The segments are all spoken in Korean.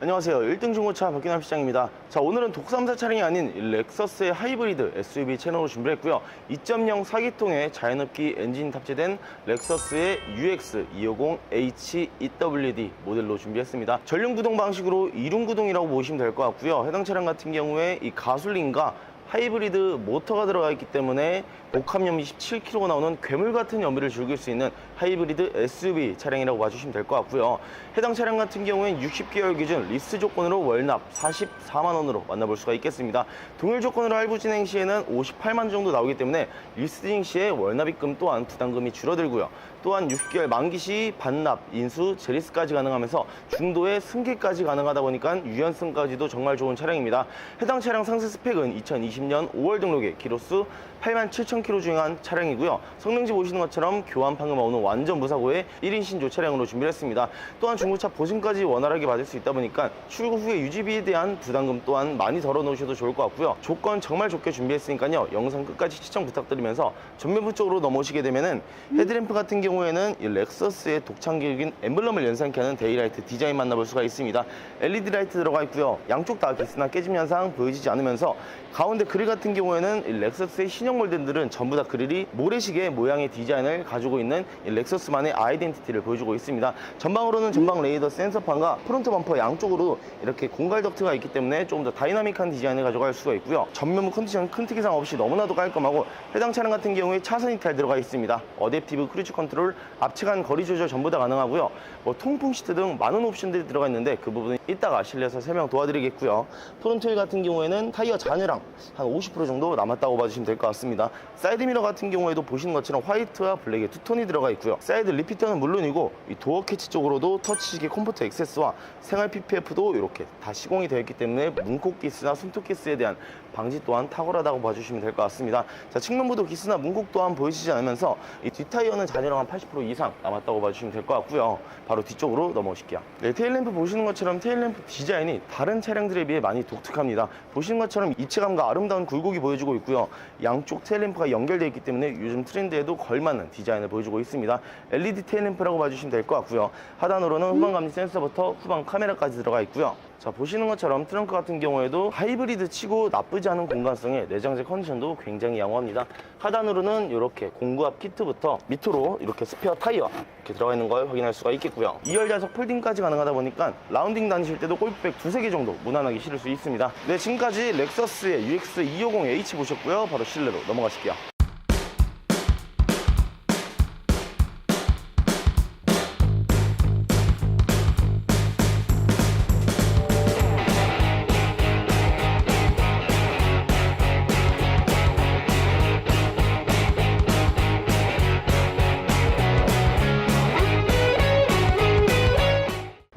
안녕하세요. 1등 중고차 박기남 시장입니다. 자, 오늘은 독삼사 차량이 아닌 이 렉서스의 하이브리드 SUV 채널로 준비했고요. 2.0 4기통의 자연흡기 엔진이 탑재된 렉서스의 UX 250H EWD 모델로 준비했습니다. 전륜 구동 방식으로 이륜 구동이라고 보시면 될 것 같고요. 해당 차량 같은 경우에 이 가솔린과 하이브리드 모터가 들어가 있기 때문에 복합 연비 17kg가 나오는 괴물 같은 연비를 즐길 수 있는 하이브리드 SUV 차량이라고 봐주시면 될 것 같고요. 해당 차량 같은 경우엔 60개월 기준 리스 조건으로 월납 44만 원으로 만나볼 수가 있겠습니다. 동일 조건으로 할부 진행 시에는 58만 정도 나오기 때문에 리스팅 시에 월납 입금 또한 부담금이 줄어들고요. 또한 60개월 만기 시 반납, 인수, 제리스까지 가능하면서 중도의 승계까지 가능하다 보니까 유연성까지도 정말 좋은 차량입니다. 해당 차량 상세 스펙은 2020년 5월 등록에 키로수 8만 7천 킬로 주행한 차량이고요. 성능지 보시는 것처럼 교환 판금 없는 완전 무사고의 1인 신조 차량으로 준비를 했습니다. 또한 중고차 보증까지 원활하게 받을 수 있다 보니까 출고 후에 유지비에 대한 부담금 또한 많이 덜어 놓으셔도 좋을 것 같고요. 조건 정말 좋게 준비했으니까요. 영상 끝까지 시청 부탁드리면서 전면부 쪽으로 넘어오시게 되면은 헤드램프 같은 경우에는 이 렉서스의 독창적인 엠블럼을 연상케 하는 데이라이트 디자인 만나볼 수가 있습니다. LED 라이트 들어가 있고요. 양쪽 다 기스나 깨짐 현상 보여지지 않으면서 가운데 그릴 같은 경우에는 이 렉서스의 신형 몰드들은 전부 다 그릴이 모래시계 모양의 디자인을 가지고 있는 이 렉서스만의 아이덴티티를 보여주고 있습니다. 전방으로는 전방 레이더 센서판과 프론트 범퍼 양쪽으로 이렇게 공갈 덕트가 있기 때문에 조금 더 다이나믹한 디자인을 가져갈 수가 있고요. 전면부 컨디션 큰 특이사항 없이 너무나도 깔끔하고 해당 차량 같은 경우에 차선 이탈 들어가 있습니다. 어댑티브 크루즈 컨트롤, 앞측간 거리 조절 전부 다 가능하고요. 뭐 통풍 시트 등 많은 옵션들이 들어가 있는데 그 부분은 이따가 실내에서 설명 도와드리겠고요. 프론트 휠 같은 경우에는 타이어 잔해랑 한 50% 정도 남았다고 봐주시면 될 것 같습니다. 사이드 미러 같은 경우에도 보시는 것처럼 화이트와 블랙의 투톤이 들어가 있고요. 사이드 리피터는 물론이고 이 도어 캐치 쪽으로도 터치식의 컴포트 액세스와 생활 PPF도 이렇게 다 시공이 되어 있기 때문에 문콕 기스나 손톱 기스에 대한 방지 또한 탁월하다고 봐주시면 될 것 같습니다. 자, 측면부도 기스나 문콕 또한 보이시지 않으면서 이 뒷타이어는 잔여랑 한80% 이상 남았다고 봐주시면 될 것 같고요. 바로 뒤쪽으로 넘어오실게요. 네, 테일램프 보시는 것처럼 테일램프 디자인이 다른 차량들에 비해 많이 독특합니다. 보시는 것처럼 입체감과 아름다운 굴곡이 보여주고 있고요. 양쪽 테일램프가 연결되어 있기 때문에 요즘 트렌드에도 걸맞는 디자인을 보여주고 있습니다. LED 테일램프라고 봐주시면 될 것 같고요. 하단으로는 후방 감지 센서부터 후방 카메라까지 들어가 있고요. 자 보시는 것처럼 트렁크 같은 경우에도 하이브리드 치고 나쁘지 않은 공간성에 내장재 컨디션도 굉장히 양호합니다. 하단으로는 이렇게 공구압 키트부터 밑으로 이렇게 스페어 타이어 이렇게 들어가 있는 걸 확인할 수가 있겠고요. 2열 좌석 폴딩까지 가능하다 보니까 라운딩 다니실 때도 골프백 두세 개 정도 무난하게 실을 수 있습니다. 네 지금까지 렉서스의 UX 250H 보셨고요. 바로 실내로 넘어가실게요.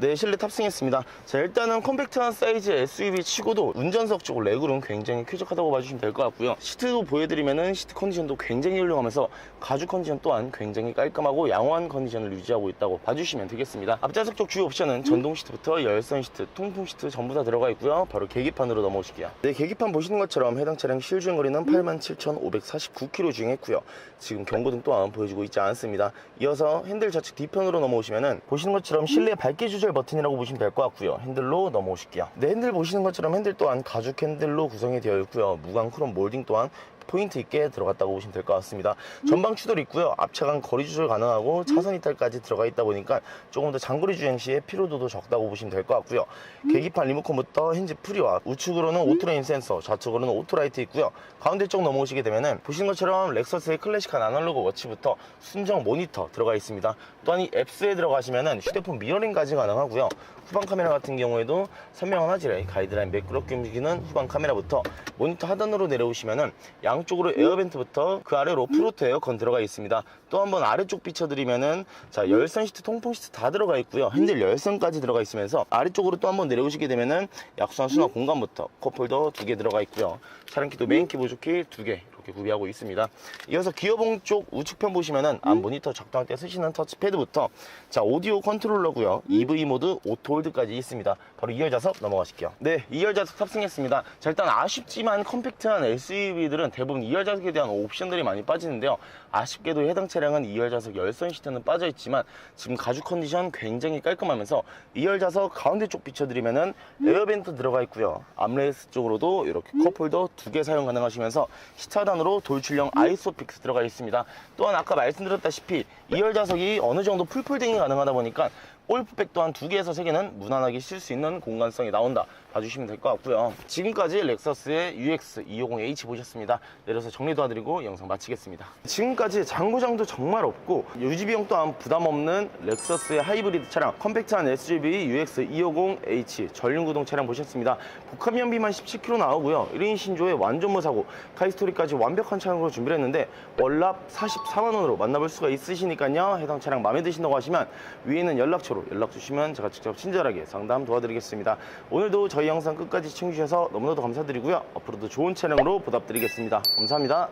네, 실내 탑승했습니다. 자, 일단은 컴팩트한 사이즈 SUV 치고도 운전석 쪽 레그룸 굉장히 쾌적하다고 봐주시면 될 것 같고요. 시트도 보여드리면은 시트 컨디션도 굉장히 훌륭하면서 가죽 컨디션 또한 굉장히 깔끔하고 양호한 컨디션을 유지하고 있다고 봐주시면 되겠습니다. 앞좌석 쪽 주요 옵션은 전동 시트부터 열선 시트, 통풍 시트 전부 다 들어가 있고요. 바로 계기판으로 넘어오실게요. 네, 계기판 보시는 것처럼 해당 차량 실주행 거리는 87,549km 주행했고요. 지금 경고등 또한 보여주고 있지 않습니다. 이어서 핸들 좌측 뒤편으로 넘어오시면은 보시는 것처럼 실내 밝기 조절 버튼이라고 보시면 될 것 같고요. 핸들로 넘어오실게요. 네, 핸들 보시는 것처럼 핸들 또한 가죽 핸들로 구성이 되어 있고요. 무광 크롬 몰딩 또한 포인트 있게 들어갔다고 보시면 될 것 같습니다. 전방 추돌 있고요. 앞차간 거리 조절 가능하고 차선 이탈까지 들어가 있다 보니까 조금 더 장거리 주행 시에 피로도도 적다고 보시면 될 것 같고요. 계기판 리모컨부터 핸즈 프리와 우측으로는 오토레인 센서, 좌측으로는 오토라이트 있고요. 가운데 쪽 넘어오시게 되면은 보시는 것처럼 렉서스의 클래식한 아날로그 워치부터 순정 모니터 들어가 있습니다. 또한 이 앱스에 들어가시면은 휴대폰 미러링까지 가능하고요. 후방 카메라 같은 경우에도 선명한 화질의 가이드라인 매끄럽게 움직이는 후방 카메라부터 모니터 하단으로 내려오시면은 양쪽으로 에어벤트부터 그 아래로 프로토 에어컨 들어가 있습니다. 또 한번 아래쪽 비춰드리면은 자 열선 시트, 통풍 시트 다 들어가 있고요. 핸들 열선까지 들어가 있으면서 아래쪽으로 또 한번 내려오시게 되면은 약수한 수납 공간부터 컵홀더 두 개 들어가 있고요. 차량키도 메인키 보조키 두 개 이렇게 구비하고 있습니다. 이어서 기어봉 쪽 우측편 보시면은 앞 모니터 작동할 때 쓰시는 터치패드부터 자 오디오 컨트롤러고요. EV 모드 오토홀드까지 있습니다. 바로 2열 좌석 넘어가실게요. 네, 2열 좌석 탑승했습니다. 자 일단 아쉽지만 컴팩트한 SUV들은 대부분 2열 좌석에 대한 옵션들이 많이 빠지는데요. 아쉽게도 해당 차량은 2열 좌석 열선 시트는 빠져 있지만 지금 가죽 컨디션 굉장히 깔끔하면서 2열 좌석 가운데 쪽 비춰드리면은 에어벤트 들어가 있고요. 암레스 쪽으로도 이렇게 컵홀더 두 개 사용 가능하시면서 시차단으로 돌출형 아이소픽스 들어가 있습니다. 또한 아까 말씀드렸다시피 2열 좌석이 어느 정도 풀폴딩이 가능하다 보니까 골프백 또한 두 개에서 세 개는 무난하게 실수 있는 공간성이 나온다 봐주시면 될 것 같고요. 지금까지 렉서스의 UX 250H 보셨습니다. 내려서 정리 도와드리고 영상 마치겠습니다. 지금까지 장고장도 정말 없고 유지 비용 또한 부담 없는 렉서스의 하이브리드 차량 컴팩트한 SUV UX 250H 전륜구동 차량 보셨습니다. 복합 연비 만 17km 나오고요. 1인 신조의 완전 무 사고 카이스토리까지 완벽한 차량으로 준비를 했는데 월납 44만 원으로 만나볼 수가 있으시니까요. 해당 차량 마음에 드신다고 하시면 위에 있는 연락처로 연락 주시면 제가 직접 친절하게 상담 도와드리겠습니다. 오늘도 저희 영상 끝까지 시청해주셔서 너무나도 감사드리고요. 앞으로도 좋은 차량으로 보답드리겠습니다. 감사합니다.